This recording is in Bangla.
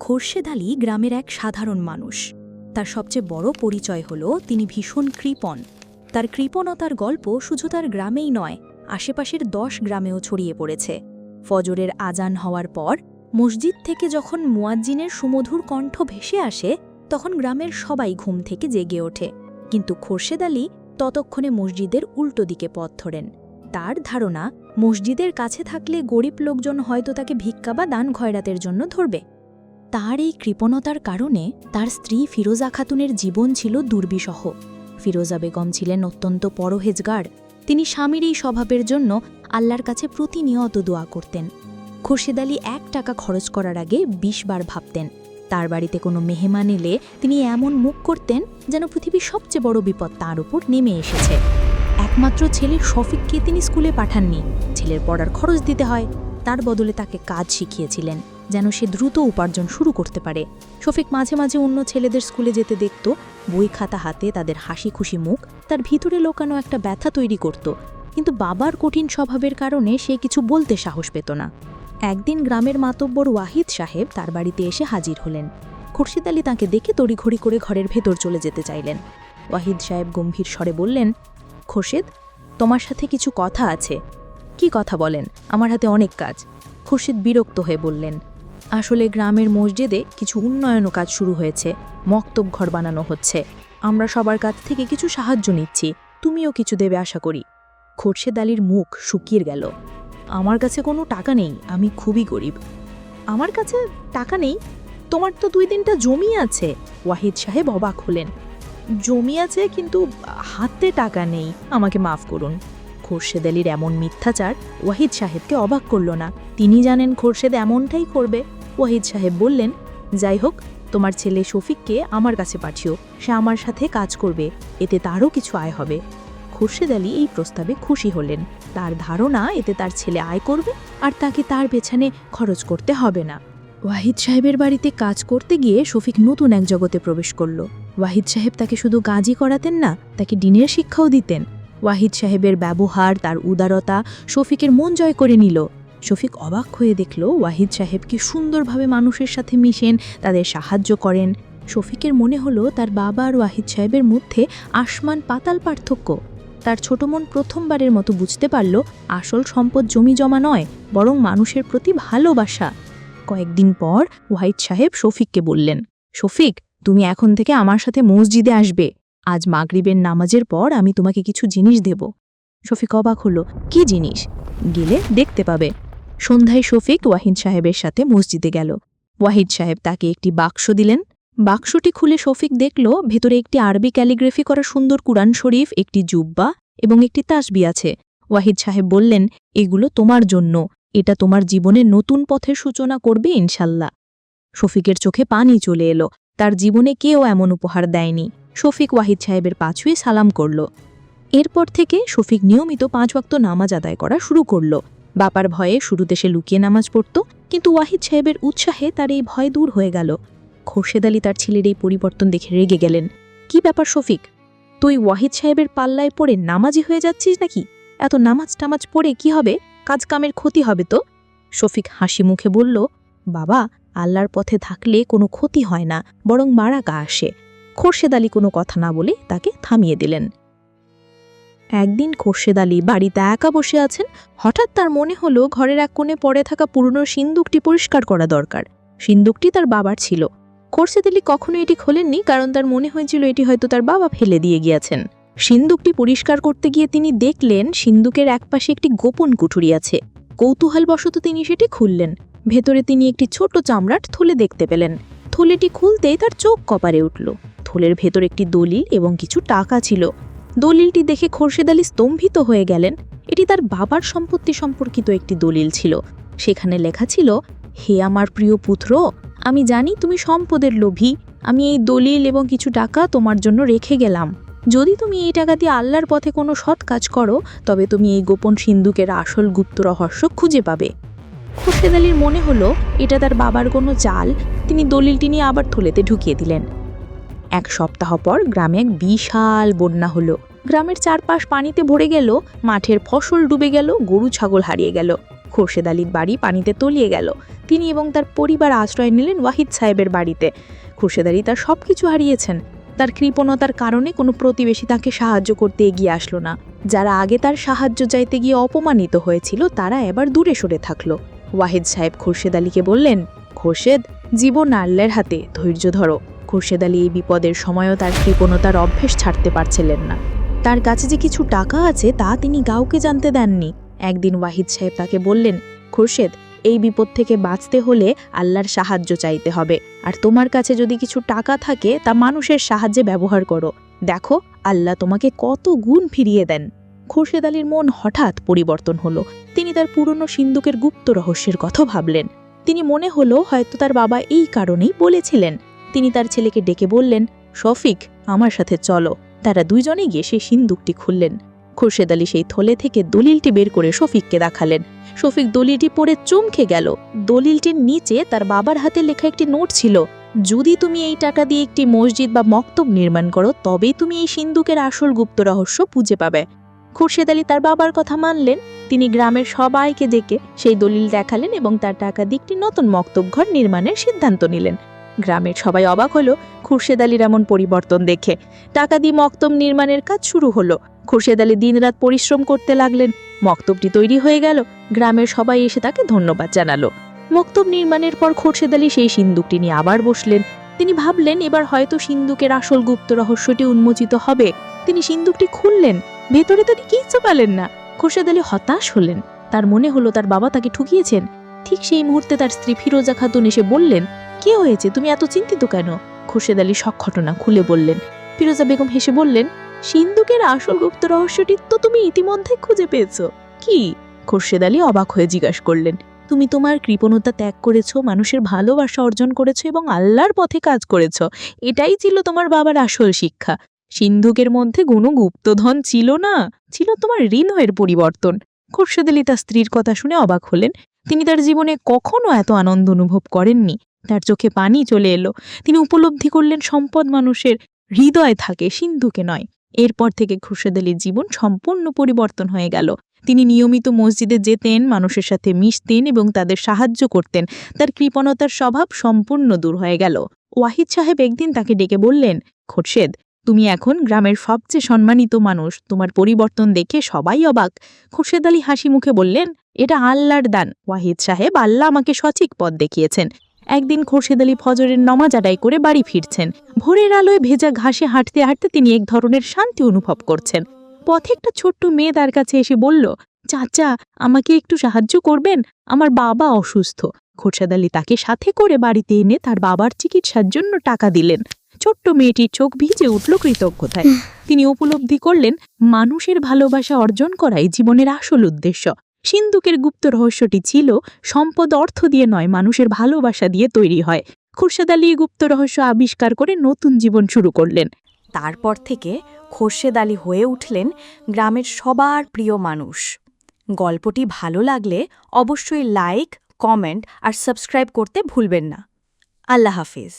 খোরশেদ আলী গ্রামের এক সাধারণ মানুষ। তার সবচেয়ে বড় পরিচয় হল তিনি ভীষণ কৃপণ। তার কৃপণতার গল্প শুধু তার গ্রামেই নয়, আশেপাশের দশ গ্রামেও ছড়িয়ে পড়েছে। ফজরের আজান হওয়ার পর, মসজিদ থেকে যখন মুয়াজ্জিনের সুমধুর কণ্ঠ ভেসে আসে, তখন গ্রামের সবাই ঘুম থেকে জেগে ওঠে। কিন্তু খোরশেদ আলী ততক্ষণে মসজিদের উল্টো দিকে পথ ধরেন। তার ধারণা, মসজিদের কাছে থাকলে গরিব লোকজন হয়তো তাকে ভিক্ষা বা দান খয়রাতের জন্য ধরবে। তার এই কৃপণতার কারণে তার স্ত্রী ফিরোজা খাতুনের জীবন ছিল দুর্বিষহ। ফিরোজা বেগম ছিলেন অত্যন্ত পরহেজগার। তিনি স্বামীর এই স্বভাবের জন্য আল্লাহর কাছে প্রতিনিয়ত দোয়া করতেন। খুরশেদ আলী এক টাকা খরচ করার আগে বিশ বার ভাবতেন, তার বাড়িতে কোনো মেহমান এলে তিনি এমন মুখ করতেন যেন পৃথিবীর সবচেয়ে বড় বিপদ তার উপর নেমে এসেছে। একমাত্র ছেলে শফিককে তিনি স্কুলে পাঠাননি। ছেলের পড়ার খরচ দিতে হয়। তার বদলে তাকে কাজ শিখিয়েছিলেন। যেন সে দ্রুত উপার্জন শুরু করতে পারে। শফিক মাঝে মাঝে অন্য ছেলেদের স্কুলে যেতে দেখত, বই খাতা হাতে তাদের হাসি খুশি মুখ, তার ভিতরে লোকানো একটা ব্যথা তৈরি করত। কিন্তু বাবার কঠিন স্বভাবের কারণে সে কিছু বলতে সাহস পেত না। একদিন গ্রামের মাতব্বর ওয়াহিদ সাহেব তার বাড়িতে এসে হাজির হলেন। খুরশিদ আলী তাঁকে দেখে তড়িঘড়ি করে ঘরের ভেতর চলে যেতে চাইলেন। ওয়াহিদ সাহেব গম্ভীর স্বরে বললেন, খোরশেদ, তোমার সাথে কিছু কথা আছে। কি কথা বলেন? আমার হাতে অনেক কাজ। খুরশিদ বিরক্ত হয়ে বললেন আসলে গ্রামের মসজিদে কিছু উন্নয়ন কাজ শুরু হয়েছে, মক্তব ঘর বানানো হচ্ছে। আমরা সবার কাছ থেকে কিছু সাহায্য নিচ্ছি, তুমিও কিছু দেবে আশা করি। খোরশেদ আলীর মুখ শুকিয়ে গেল। আমার কাছে কোনো টাকা নেই, আমি খুবই গরিব। আমার কাছে টাকা নেই? তোমার তো দুই দিনটা জমি আছে। ওয়াহিদ সাহেব অবাক হলেন। জমি আছে, কিন্তু হাতে টাকা নেই, আমাকে মাফ করুন। খোরশেদ আলীর এমন মিথ্যাচার ওয়াহিদ সাহেবকে অবাক করল না। তিনি জানেন খোরশেদ এমনটাই করবে। ওয়াহিদ সাহেব বললেন, যাই হোক, তোমার ছেলে শফিককে আমার কাছে পাঠিও। সে আমার সাথে কাজ করবে, এতে তারও কিছু আয় হবে। খুরশেদ আলী এই প্রস্তাবে খুশি হলেন। তার ধারণা, এতে তার ছেলে আয় করবে আর তাকে তার পেছনে খরচ করতে হবে না। ওয়াহিদ সাহেবের বাড়িতে কাজ করতে গিয়ে শফিক নতুন এক জগতে প্রবেশ করল। ওয়াহিদ সাহেব তাকে শুধু কাজই করাতেন না, তাকে ডিনের শিক্ষাও দিতেন। ওয়াহিদ সাহেবের ব্যবহার, তার উদারতা শফিকের মন জয় করে নিল। শফিক অবাক হয়ে দেখল ওয়াহিদ সাহেব কি সুন্দরভাবে মানুষের সাথে মিশেন, তাদের সাহায্য করেন। শফিকের মনে হলো তার বাবা আর ওয়াহিদ সাহেবের মধ্যে আসমান পাতাল পার্থক্য। তার ছোট মন প্রথমবারের মতো বুঝতে পারল আসল সম্পদ জমি জমা নয়, বরং মানুষের প্রতি ভালোবাসা। কয়েকদিন পর ওয়াহিদ সাহেব শফিককে বললেন, শফিক, তুমি এখন থেকে আমার সাথে মসজিদে আসবে। আজ মাগরিবের নামাজের পর আমি তোমাকে কিছু জিনিস দেব। শফিক অবাক হলো, কি জিনিস? গেলে দেখতে পাবে। সন্ধ্যায় শফিক ওয়াহিদ সাহেবের সাথে মসজিদে গেল। ওয়াহিদ সাহেব তাকে একটি বাক্স দিলেন। বাক্সটি খুলে শফিক দেখল, ভেতরে একটি আরবি ক্যালিগ্রাফি করা সুন্দর কুরআন শরীফ, একটি জুব্বা এবং একটি তাসবি আছে। ওয়াহিদ সাহেব বললেন, এগুলো তোমার জন্য। এটা তোমার জীবনের নতুন পথের সূচনা করবে ইনশাল্লাহ। শফিকের চোখে পানি চলে এলো। তার জীবনে কেউ এমন উপহার দেয়নি। শফিক ওয়াহিদ সাহেবের পাছুয়ে সালাম করল। এরপর থেকে শফিক নিয়মিত পাঁচ ওয়াক্ত নামাজ আদায় করা শুরু করল। বাপার ভয়ে শুরুতে সে লুকিয়ে নামাজ পড়ত, কিন্তু ওয়াহিদ সাহেবের উৎসাহে তার এই ভয় দূর হয়ে গেল। খোরশেদ আলী তার ছেলের এই পরিবর্তন দেখে রেগে গেলেন। কি ব্যাপার শফিক? তুই ওয়াহিদ সাহেবের পাল্লায় পড়ে নামাজি হয়ে যাচ্ছিস নাকি? এত নামাজ টামাজ পড়ে কি হবে? কাজ কামের ক্ষতি হবে তো? শফিক হাসি মুখে বলল, বাবা, আল্লাহর পথে থাকলে কোনো ক্ষতি হয় না, বরং মারাকা আসে। খোরশেদ আলী কোনো কথা না বলে তাকে থামিয়ে দিলেন। একদিন খোরশেদ আলী বাড়িতে একা বসে আছেন, হঠাৎ তার মনে হলো ঘরের এক কোণে পড়ে থাকা পুরনো সিন্দুকটি পরিষ্কার করা দরকার। সিন্দুকটি তার বাবার ছিল। খোরশেদ আলী কখনো এটি খোলেননি, কারণ তার মনে হয়েছিল এটি হয়তো তার বাবা ফেলে দিয়ে গিয়েছেন। সিন্দুকটি পরিষ্কার করতে গিয়ে তিনি দেখলেন সিন্দুকের একপাশে একটি গোপন কুঠুরি আছে। কৌতূহলবশত তিনি সেটি খুললেন। ভেতরে তিনি একটি ছোট চামড়াট থলে দেখতে পেলেন। থলেটি খুলতেই তার চোখ কপারে উঠল। থলের ভেতর একটি দলিল এবং কিছু টাকা ছিল। দলিলটি দেখে খোরশেদ আলী স্তম্ভিত হয়ে গেলেন। এটি তার বাবার সম্পত্তি সম্পর্কিত একটি দলিল ছিল। সেখানে লেখা ছিল, হে আমার প্রিয় পুত্র, আমি জানি তুমি সম্পদের লোভী। আমি এই দলিল এবং কিছু টাকা তোমার জন্য রেখে গেলাম। যদি তুমি এই টাকা দিয়ে আল্লাহর পথে কোনো সৎ কাজ করো, তবে তুমি এই গোপন সিন্ধুকের আসল গুপ্ত রহস্য খুঁজে পাবে। খোরশেদ আলীর মনে হলো, এটা তার বাবার কোনো চাল তিনি দলিলটি নিয়ে আবার থলেতে ঢুকিয়ে দিলেন। এক সপ্তাহ পর গ্রামে এক বিশাল বন্যা হলো। গ্রামের চারপাশ পানিতে ভরে গেল, মাঠের ফসল ডুবে গেল, গরু ছাগল হারিয়ে গেল। খোরশেদ আলীর বাড়ি পানিতে তলিয়ে গেল। তিনি এবং তার পরিবার আশ্রয় নিলেন ওয়াহিদ সাহেবের বাড়িতে। খোরশেদ আলী তার সব কিছু হারিয়েছেন। তার কৃপণতার কারণে কোনো প্রতিবেশী তাকে সাহায্য করতে এগিয়ে আসলো না। যারা আগে তার সাহায্য চাইতে গিয়ে অপমানিত হয়েছিল, তারা এবার দূরে সরে থাকল। ওয়াহিদ সাহেব খোরশেদ আলীকে বললেন, খোরশেদ, জীবন আল্লের হাতে, ধৈর্য ধরো। খোরশেদ আলী এই বিপদের সময়ও তার কৃপণতার অভ্যেস ছাড়তে পারছিলেন না। তার কাছে যে কিছু টাকা আছে, তা তিনি কাউকে জানতে দেননি। একদিন ওয়াহিদ সাহেব তাকে বললেন, খোরশেদ, এই বিপদ থেকে বাঁচতে হলে আল্লাহর সাহায্য চাইতে হবে। আর তোমার কাছে যদি কিছু টাকা থাকে, তা মানুষের সাহায্যে ব্যবহার করো। দেখো, আল্লাহ তোমাকে কত গুণ ফিরিয়ে দেন। খোরশেদ আলীর মন হঠাৎ পরিবর্তন হলো। তিনি তার পুরনো সিন্ধুকের গুপ্ত রহস্যের কথা ভাবলেন। তিনি মনে হলো হয়তো তার বাবা এই কারণেই বলেছিলেন তিনি তার ছেলেকে ডেকে বললেন, শফিক, আমার সাথে চলো। তারা দুইজনে গিয়ে সেই সিন্দুকটি খুললেন। খোরশেদ আলী সেই থলে থেকে দলিলটি বের করে শফিককে দেখালেন। শফিক দলিলটি পড়ে চমকে গেল। দলিলটির নিচে তার বাবার হাতে লেখা একটি নোট ছিল, যদি তুমি এই টাকা দিয়ে একটি মসজিদ বা মক্তব নির্মাণ করো, তবেই তুমি এই সিন্দুকের আসল গুপ্ত রহস্য খুঁজে পাবে। খুরশেদ আলী তার বাবার কথা মানলেন। তিনি গ্রামের সবাইকে ডেকে সেই দলিল দেখালেন এবং তার টাকা দিয়ে একটি নতুন মক্তব ঘর নির্মাণের সিদ্ধান্ত নিলেন। গ্রামের সবাই অবাক হলো খুরশেদ আলীর এমন পরিবর্তন দেখে। টাকা দিয়ে মক্তব নির্মাণের কাজ শুরু হলো। খুরশেদ আলী দিনরাত পরিশ্রম করতে লাগলেন। মক্তবটি তৈরি হয়ে গেল। গ্রামের সবাই এসে তাকে ধন্যবাদ জানালো। মক্তব নির্মাণের পর খোরশেদ আলী সেই সিন্দুকটি নিয়ে আবার বসলেন। তিনি ভাবলেন, এবার হয়তো সিন্দুকের আসল গুপ্ত রহস্যটি উন্মোচিত হবে। তিনি সিন্দুকটি খুললেন। ভেতরে তিনি কিচ্ছু পেলেন না। খোরশেদ আলী হতাশ হলেন। তার মনে হলো তার বাবা তাকে ঠকিয়েছেন। ঠিক সেই মুহূর্তে তার স্ত্রী ফিরোজা খাতুন এসে বললেন কি হয়েছে? তুমি এত চিন্তিত কেন? খোরশেদ আলী সব ঘটনা খুলে বললেন। ফিরোজা বেগম হেসে বললেন, সিন্ধুকের আসল গুপ্ত রহস্যটি তো তুমি ইতিমধ্যে খুঁজে পেয়েছ। কি? খোরশেদ আলী অবাক হয়ে জিজ্ঞাসা করলেন, তুমি তোমার কৃপণতা ত্যাগ করেছ, মানুষের ভালোবাসা অর্জন করেছ এবং আল্লাহর পথে কাজ করেছ। এটাই ছিল তোমার বাবার আসল শিক্ষা। সিন্ধুকের মধ্যে কোনো গুপ্তধন ছিল না, ছিল তোমার ঋণয়ের পরিবর্তন। খোরশেদ আলী তার স্ত্রীর কথা শুনে অবাক হলেন। তিনি তার জীবনে কখনো এত আনন্দ অনুভব করেননি। তার চোখে পানি চলে এলো। তিনি উপলব্ধি করলেন, সম্পদ মানুষের হৃদয় থাকে, সিন্ধুকে নয়। এরপর থেকে খুরশেদ আলীর জীবন সম্পূর্ণ পরিবর্তন হয়ে গেল। তিনি নিয়মিত মসজিদে যেতেন, মানুষের সাথে মিশতেন এবং তাদের সাহায্য করতেন। তার কৃপণতার স্বভাব সম্পূর্ণ দূর হয়ে গেল। ওয়াহিদ সাহেব একদিন তাকে ডেকে বললেন, খোরশেদ, তুমি এখন গ্রামের সবচেয়ে সম্মানিত মানুষ। তোমার পরিবর্তন দেখে সবাই অবাক। খুরশেদ আলী হাসি মুখে বললেন, এটা আল্লাহর দান। ওয়াহিদ সাহেব, আল্লাহ আমাকে সঠিক পথ দেখিয়েছেন। একদিন খোরশেদ আলী ফজরের নমাজ আদায় করে বাড়ি ফিরছেন। ভোরের আলোয় ভেজা ঘাসে হাঁটতে হাঁটতে তিনি এক ধরনের শান্তি অনুভব করছেন। পথে একটা ছোট্ট মেয়ে তার কাছে এসে বলল চাচা আমাকে একটু সাহায্য করবেন? আমার বাবা অসুস্থ। খোরশেদ আলী তাকে সাথে করে বাড়িতে এনে তার বাবার চিকিৎসার জন্য টাকা দিলেন। ছোট্ট মেয়েটির চোখ ভিজে উঠল কৃতজ্ঞতায়। তিনি উপলব্ধি করলেন মানুষের ভালোবাসা অর্জন করাই জীবনের আসল উদ্দেশ্য। সিন্ধুকের গুপ্ত রহস্যটি ছিল সম্পদ অর্থ দিয়ে নয়, মানুষের ভালোবাসা দিয়ে তৈরি হয়। খুরশেদ আলী গুপ্ত রহস্য আবিষ্কার করে নতুন জীবন শুরু করলেন। তারপর থেকে খোরশেদ আলী হয়ে উঠলেন গ্রামের সবার প্রিয় মানুষ। গল্পটি ভালো লাগলে অবশ্যই লাইক, কমেন্ট আর সাবস্ক্রাইব করতে ভুলবেন না। আল্লাহ হাফিজ।